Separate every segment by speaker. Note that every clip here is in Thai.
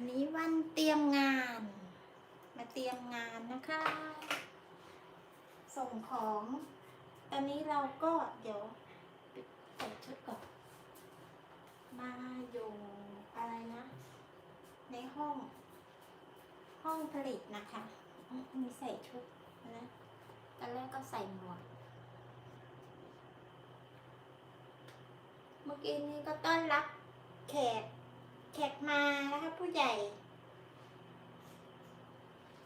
Speaker 1: วันนี้วันเตรียมงาน มาเตรียมงานนะคะ ส่งของ ตอนนี้เราก็เดี๋ยวใส่ชุดก่อน มาอยู่อะไรนะ ในห้อง ห้องผลิตนะคะ มีใส่ชุดนะตอนแรกก็ใส่หมวกเมื่อกี้นี้ก็ต้อนรับแขก แขกมานะคะผู้ใหญ่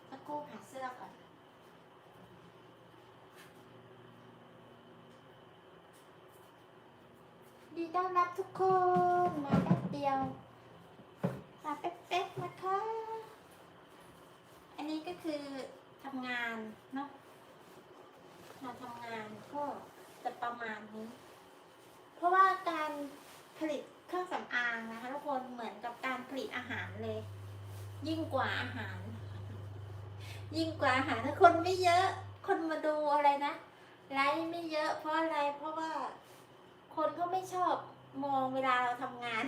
Speaker 1: สักครู่หาเสื้อก่อนดีต้อนรับทุกคนมาแป๊บเดียว มาแป๊บๆนะคะ อันนี้ก็คือทำงานเนาะมาทำงานก็จะประมาณนี้ เพราะว่าการผลิตเครื่องสำอางนะคะทุกคนเหมือนกับการผลิตอาหารเลย ยิ่งกว่าอาหาร ยิ่งกว่าอาหารถ้าคนไม่เยอะ คนมาดูอะไรนะไลฟ์ไม่เยอะ เพราะอะไรเพราะว่าคนก็ไม่ชอบมองเวลาเราทำงาน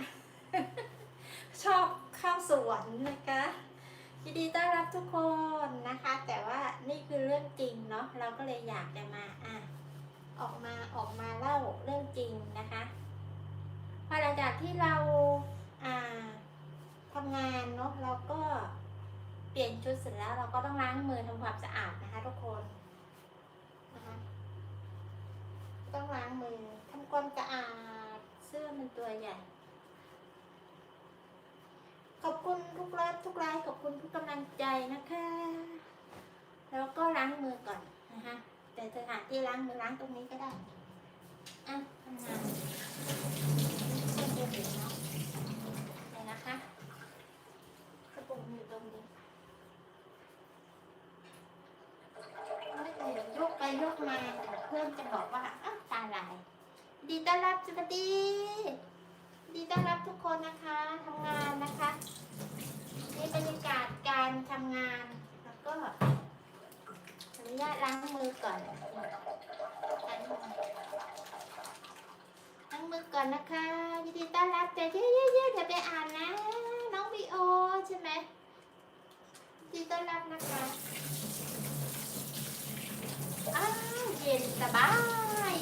Speaker 1: ชอบเข้าสวนนะคะยินดีต้อนรับทุกคนนะคะ แต่ว่านี่คือเรื่องจริงเนาะเราก็เลยอยากจะมาอะออกมาออกมาเล่าเรื่องจริงนะคะพอหลังจากที่เรา งานเนาะเราก็เปลี่ยนชุดเสร็จแล้ว เราก็ต้องล้างมือทำความสะอาดนะคะทุกคนนะคะต้องล้างมือทำความสะอาดเสื้อมันตัวใหญ่ขอบคุณทุกไลฟ์ทุกไลฟ์ขอบคุณทุกกำลังใจนะคะ แล้วก็ล้างมือก่อนนะคะแต่สถานที่ล้างมือล้างตรงนี้ก็ได้อะทำงานเส้นเดียวเนาะนะคะ ปุกอยู่ตรงนี้ไม่เดี๋ยกไปยกมาเพื่อนจะบอกว่าอ้าวตาลาย ดีต้อนรับสวัสดี ดีต้อนรับทุกคนนะคะทำงานนะคะนี่บรรยากาศการทำงานแล้วก็อนุญาตล้างมือก่อนล้างมือก่อนนะคะยินดีต้อนรับแต่เยอะๆๆเดี๋ยวไปอ่านนะ โอใช่ไหมดีต้อนรับนะคะอ้าวเย็นสบาย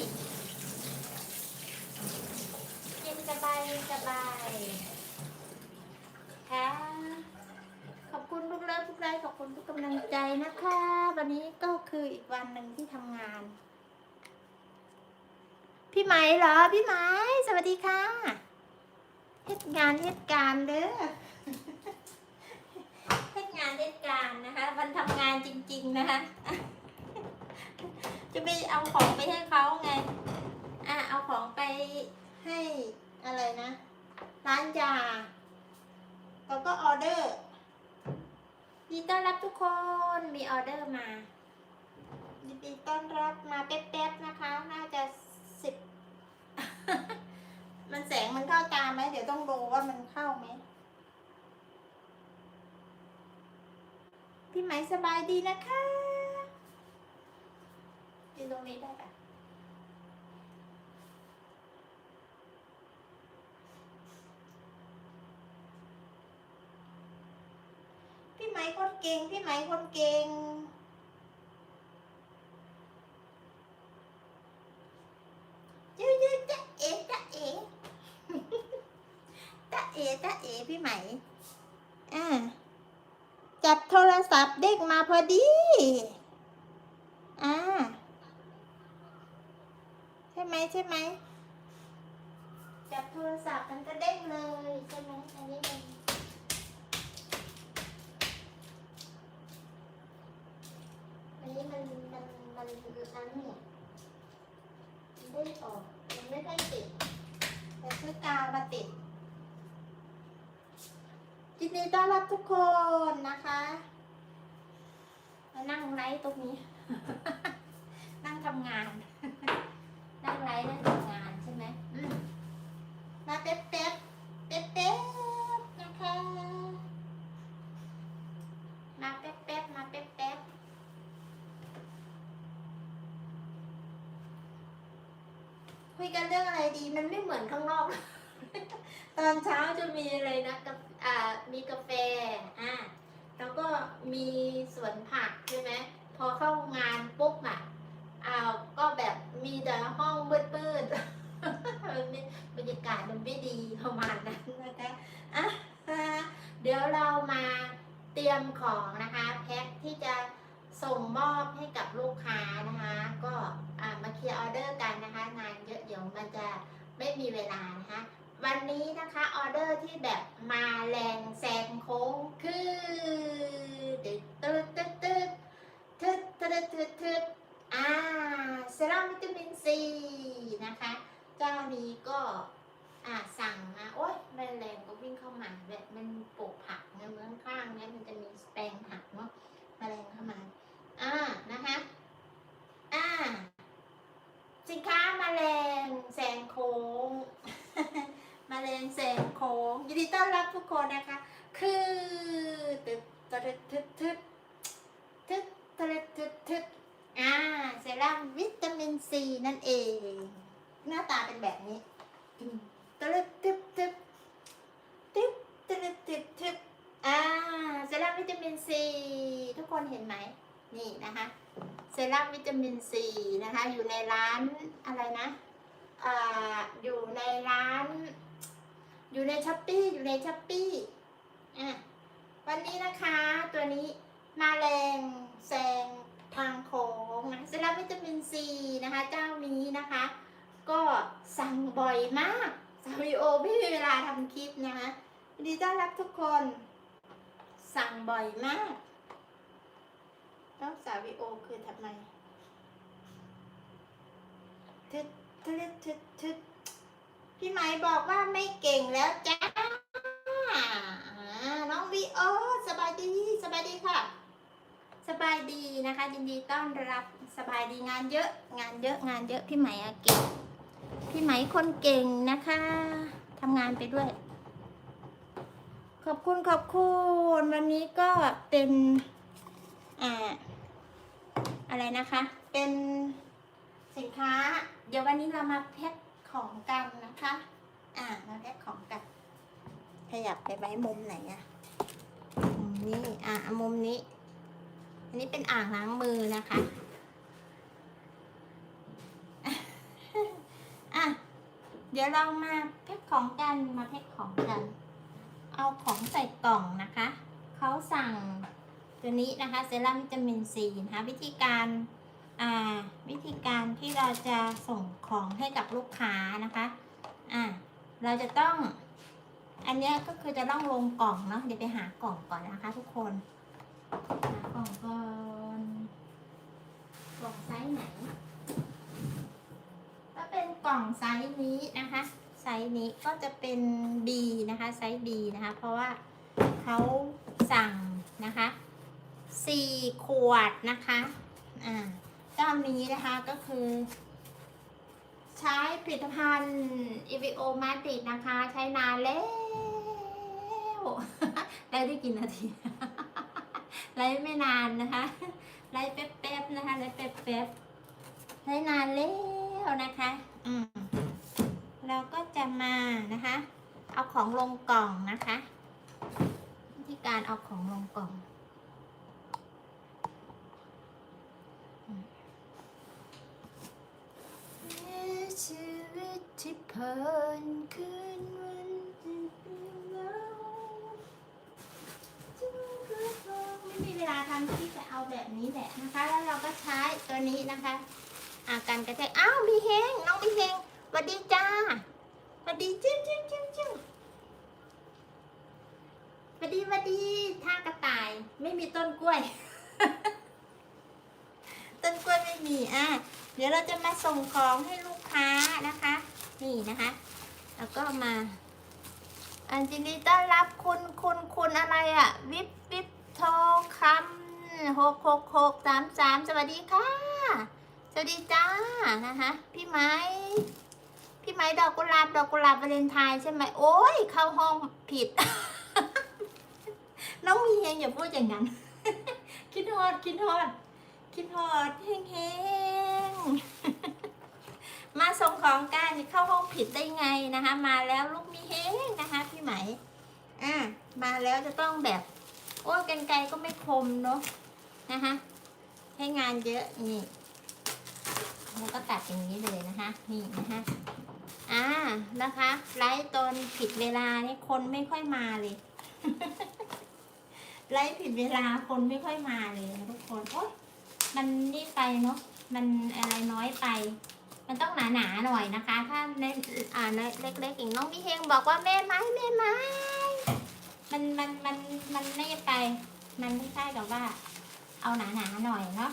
Speaker 1: เย็นสบายเย็นสบายค่ะขอบคุณทุกเลิฟทุกไลค์ขอบคุณทุกกำลังใจนะคะ วันนี้ก็คืออีกวันหนึ่งที่ทำงาน พี่ไหมเหรอ พี่ไหมสวัสดีค่ะเฮ็ดงานเฮ็ดการเด้อ เฮ็ดงานเฮ็ดการนะคะวันทำงานจริง ๆ นะคะ จะไปเอาของไปให้เขาไง อะเอาของไปให้อะไรนะ ร้านยา แล้วก็ออเดอร์ยินดีต้อนรับทุกคนมีออเดอร์มายินดีต้อนรับมาแป๊บๆนะคะ น่าจะสิบ มันแสงมันเข้าตาไหม เดี๋ยวต้องดูว่ามันเข้าไหม พี่ไหมสบายดีนะคะยืนตรงนี้ได้ปะพี่ไหมคนเก่ง พี่ไหมคนเก่งยืดยืดจะเอ๋จะเอ๋จะเอ๋จะเอ๋พี่ไหมอ่า จับโทรศัพท์เด้งมาพอดี อ่า ใช่ไหมใช่ไหม จับโทรศัพท์มันก็เด้งเลยใช่ไหมอันนี้มันอันนี้มันมันมันนั้นเนี่ยมันได้ออกมันไม่ได้ติดแต่ซื้อกาวมาติด ยินดีต้อนรับทุกคนนะคะมานั่งไลฟ์ตรงนี้ นั่งทำงาน นั่งไลฟ์นั่งทำงานใช่ไหมมาเป๊ะเป๊ะเป๊ะเป๊ะนะคะมาเป๊ะเป๊ะมาเป๊ะเป๊ะคุยกันเรื่องอะไรดี มันไม่เหมือนข้างนอก ตอนเช้าจะมีอะไรนะกาอ่า มีกาแฟอ่าแล้วก็มีสวนผักใช่ไหมพอเข้างานปุ๊บอะอ้าวก็แบบมีแต่ห้องมืดๆมันไม่บรรยากาศมันไม่ดีประมาณนั้นนะคะอะเดี๋ยวเรามาเตรียมของนะคะแพ็คที่จะส่งมอบให้กับลูกค้านะคะ ก็มาเคลียร์ออเดอร์กันนะคะ งานเยอะเดี๋ยวมันจะไม่มีเวลานะคะ วันนี้นะคะออเดอร์ที่แบบมาแรงแซงโค้งคือตึ๊ดตึ๊ดตึ๊ดตึ๊ดตึ๊ดตึ๊ดตึ๊ดตึ๊ดอ่าเซรั่มวิตามินซีนะคะ เจ้านี้ก็อ่าสั่งมาโอ๊ยแมลงก็วิ่งเข้ามาแบบมันปลูกผักเนี่ยเมืองข้างเนี่ยมันจะมีแปลงผักเนาะแมลงเข้ามาอ่านะคะอ่าสินค้าแมลงแซงโค้ง มาเลงเสงโค้งยินดีต้อนรับทุ กคนนะคะ คือตึ๊ดตึ๊ดตึ๊ดตึ๊ดตึ๊ดตึ๊ดตึ๊ดตึ๊ดอ่าเซรั่มวิตามินซีนั่นเอง หน้าตาเป็นแบบนี้อืมตึ๊ดตึ๊ดตึ๊ดตึ๊ดตึ๊ดตึ๊ดตึ๊ดอ่าเซรั่มวิตามินซีทุกคนเห็นไหมนี่นะคะเซรั่มวิตามินซีนะคะ อยู่ในร้านอะไรนะอ่าอยู่ในร้าน อยู่ในช้อปปี้อยู่ในช้อปปี้อะวันนี้นะคะตัวนี้มาแรงแซงทางโค้งนะเซรั่มวิตามินซีนะคะ เจ้านี้นะคะ ก็สั่งบ่อยมากซาวิโอไม่มีเวลาทำคลิปนะคะดีต้อนรับทุกคน สั่งบ่อยมากแล้วสาวิโอคือทำไมทึดทึดทึดทึด พี่ไหมบอกว่าไม่เก่งแล้วจ้าน้องวีโอสบายดีสบายดีค่ะ สบายดีนะคะยินดีต้อนรับสบายดีงานเยอะงานเยอะงานเยอะพี่ไหมอะเก่งพี่ไหมคนเก่งนะคะทำงานไปด้วย ขอบคุณขอบคุณวันนี้ก็เป็นอ่าอะไรนะคะ เป็นสินค้า เดี๋ยววันนี้เรามาแพ็ค ของกันนะคะ อ่ามาแพ็คของกัน ขยับไปไว้มุมไหนอะมุมนี้ อ่ามุมนี้ อันนี้เป็นอ่างล้างมือนะคะ อะ เดี๋ยวเรามาแพ็คของกัน มาแพ็คของกัน เอาของใส่กล่องนะคะ เขาสั่งตัวนี้นะคะ เซรั่มวิตามินซีนะคะ วิธีการ อ่าวิธีการที่เราจะส่งของให้กับลูกค้านะคะอ่าเราจะต้อง อันนี้ก็คือจะต้องลงกล่องเนาะเดี๋ยวไปหากล่องก่อนนะคะ ทุกคนหากล่องก่อนกล่องไซส์ไหนถ้าเป็นกล่องไซส์นี้นะคะไซส์นี้ก็จะเป็น B นะคะไซส์ B นะคะ เพราะว่าเขาสั่งนะคะสี่ขวดนะคะอ่า เจ้านี้นะคะก็คือ ใช้ผลิตภัณฑ์ e v o m a t i c นะคะ ใช้นานแล้ว ได้ได้กี่นาทีไลฟ์ไม่นานนะคะ ไลฟ์แป๊บๆนะคะไลฟ์แป๊บๆใช้นานแล้วนะคะ อืมเราก็จะมานะคะ เอาของลงกล่องนะคะ วิธีการเอาของลงกล่อง ชีวิตที่ผ่านคืนวันเหงาจึงกระทงไม่มีเวลาทำที่จะเอาแบบนี้แหละนะคะ แล้วเราก็ใช้ตัวนี้นะคะ อาการกระแทกอ้าวมีเฮงน้องมีเฮงสวัสดีจ้าสวัสดีจิ้มจิ้มจิ้มจิ้มสวัสดีสวัสดีท่ากระต่าย ไม่มีต้นกล้วย ต้นกล้วยไม่มีอะเดี๋ยวเราจะมาส่งของให้ลูกค้านะคะ นี่นะคะ แล้วก็มา อันจินดีต้อนรับคุณคุณคุณอะไรอะวิบวิบโทคำหกหกหกสามสามสวัสดีค่ะ สวัสดีจ้านะคะ พี่ไม้ พี่ไม้ดอกกุหลาบดอกกุหลาบวาเลนไทน์ใช่ไหมโอ้ยเข้าห้องผิด น้องมีเฮงอย่าพูดอย่างนั้น คิดฮอดคิดฮอด คิดฮอดเฮงเฮงมาส่งของกันเข้าห้องผิดได้ไงนะคะ มาแล้วลูกมีเฮงนะคะพี่ไหมอ่าแล้วจะต้องแบบ โอ้กันไกลก็ไม่คมเนาะนะคะให้งานเยอะนี่แล้วก็ตัดอย่างนี้เลยนะคะ นี่นะคะอ่านะคะไลฟ์ตอนผิดเวลานี่คนไม่ค่อยมาเลยไลฟ์ผิดเวลาคนไม่ค่อยมาเลยนะทุกคนโอ๊ย มันนี่ไปเนาะมันอะไรน้อยไป มันต้องหนาๆหน่อยนะคะ ถ้าในอ่าในเล็กๆอย่างน้องพี่เฮงบอกว่าแม่ไม้แม่ไม้ มันมันมันมันไม่ไป มันไม่ใช่กับว่า เอาหนาๆหน่อยเนาะ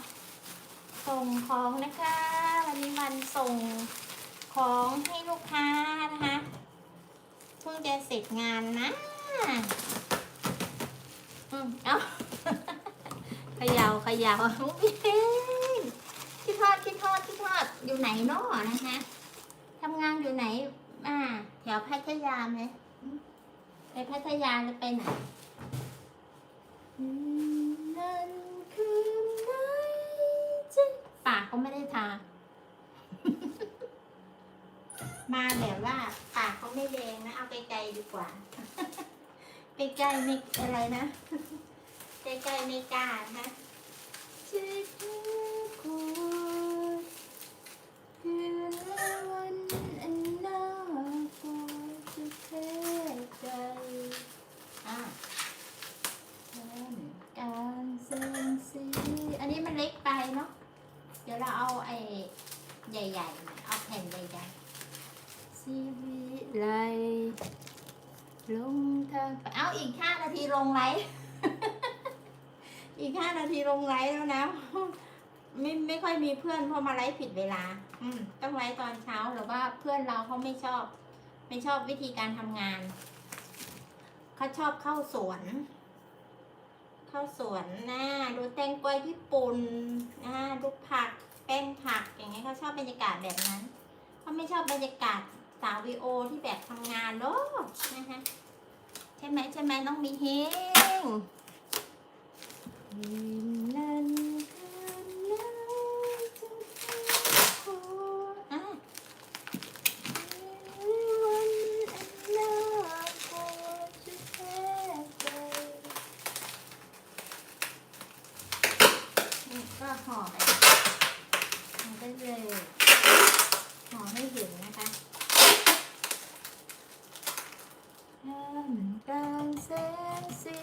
Speaker 1: ส่งของนะคะ วันนี้วันส่งของให้ลูกค้านะคะเพิ่งจะเสร็จงานนะ อืม เอา ขยาวขยาวพี่เฮงคิดทอดคิดทอดคิดทอดอยู่ไหนเนาะนะคะทำงานอยู่ไหน อ่า แถวพัทยาไหมไปพัทยาจะไปไหนนั่นคือไหนจ๊ะปากก็ไม่ได้ทา มาแบบว่าปากก็ไม่แดงนะ เอาไกลๆดีกว่า ใกล้ๆไม่อะไรนะ ใกล้ๆไม่กล้านะจะพูดคืนละวันอันน่ากลัวจะแท้ใจอะเริ่มการเซ็นสีอันนี้มันเล็กไปเนาะเดี๋ยวเราเอาไอ้ใหญ่ๆเอาแผ่นใหญ่ๆสีวิไลลงทางเอาอีกห้านาทีลงไลฟ์ ทีลงไลฟ์แล้วนะ ไม่ไม่ค่อยมีเพื่อนเพราะมาไลฟ์ผิดเวลา อืมต้องไลฟ์ตอนเช้าหรือว่าเพื่อนเราเขาไม่ชอบ ไม่ชอบวิธีการทำงานเขาชอบเข้าสวน เข้าสวนนะดูแตงกวาญี่ปุ่นนะดูผักแป้งผักอย่างเงี้ยเขาชอบบรรยากาศแบบนั้นเขาไม่ชอบบรรยากาศสาววีโอที่แบบทำงานหรอกนะคะใช่ไหมใช่ไหมน้องมีเฮง นั่นคือน้ำจะขออะวันอันน่ากลัวจะแท้ใจนี่ก็ห่อไปห่อได้เลยห่อให้เห็นนะคะ ท่ามกลางแสงสี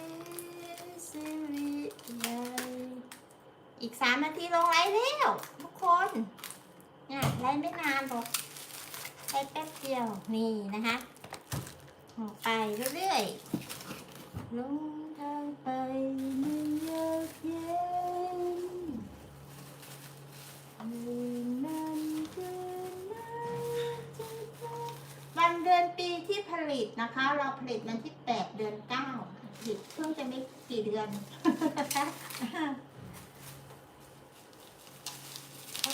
Speaker 1: สิริใหญ่อีกสามนาทีลงไลฟ์แล้วทุกคนเนี่ยไลฟ์ไม่นานหรอก ไลฟ์แป๊บเดียวนี่นะคะออกไปเรื่อยๆลงทางไปไม่ยากเย็นคืนนั้นคืนนั้นจะพบวันเดือนปีที่ผลิตนะคะ เราผลิตวันที่แปดเดือนเก้าผลิตเพิ่งจะไม่กี่เดือน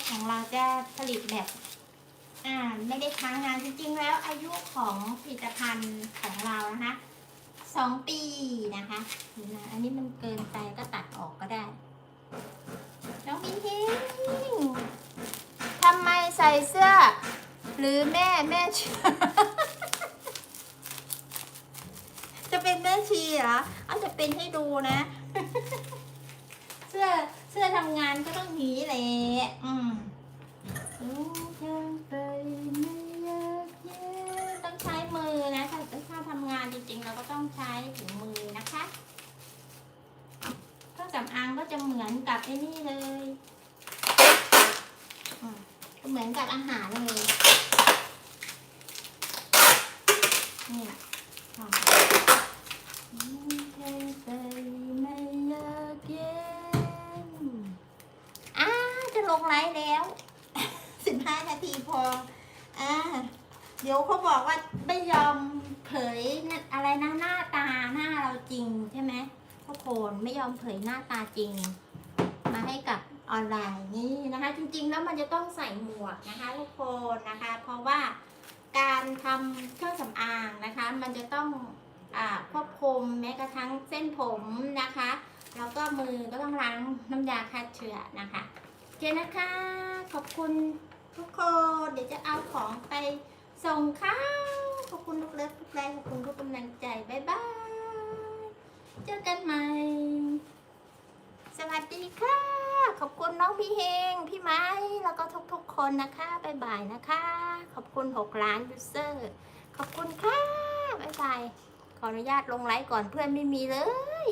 Speaker 1: ของเราจะผลิตแบบ ไม่ได้ค้างงานจริงๆ แล้วอายุของผลิตภัณฑ์ของเรานะคะสองปีนะคะนะอันนี้มันเกินไปก็ตัดออกก็ได้ น้องมินทิงทำไมใส่เสื้อ หรือแม่แม่ชื่อจะเป็นแม่ชีเหรอเอาจะเป็นให้ดูนะ เสื้อเสื้อทำงานก็ต้องหนีแหละอืม ช้ถุงมือนะคะเครื่องสำอางก็จะเหมือนกับไอ้นี่เลยเหมือนกับอาหารเลยนี่แหละค่ะอ่าจะลงไลฟ์แล้วสิบห้านาทีพออ่าเดี๋ยวเขาบอกว่าไม่ยอม เผยอะไรนะหน้าตาหน้าเราจริงใช่ไหมทุกคนไม่ยอมเผยหน้าตาจริง มาให้กับออนไลน์นี่นะคะ จริง ๆ แล้วมันจะต้องใส่หมวกนะคะทุกคนนะคะ เพราะว่าการทำเครื่องสำอางนะคะ มันจะต้องอาควบคุมแม้กระทั่งเส้นผมนะคะ แล้วก็มือก็ต้องล้างน้ำยาฆ่าเชื้อนะคะโอเคนะคะ ขอบคุณทุกคน เดี๋ยวจะเอาของไปส่งค่ะ ขอบคุณทุกเลิฟทุกไลค์ขอบคุณทุกกำลังใจบ๊ายบายเจอกันใหม่ สวัสดีค่ะ ขอบคุณน้องพี่เฮง พี่ไม้ แล้วก็ทุกๆคนนะคะบ๊ายบายนะคะ ขอบคุณหกล้านยูเซอร์ขอบคุณค่ะบ๊ายบายขออนุญาตลงไลฟ์ก่อนเพื่อนไม่มีเลย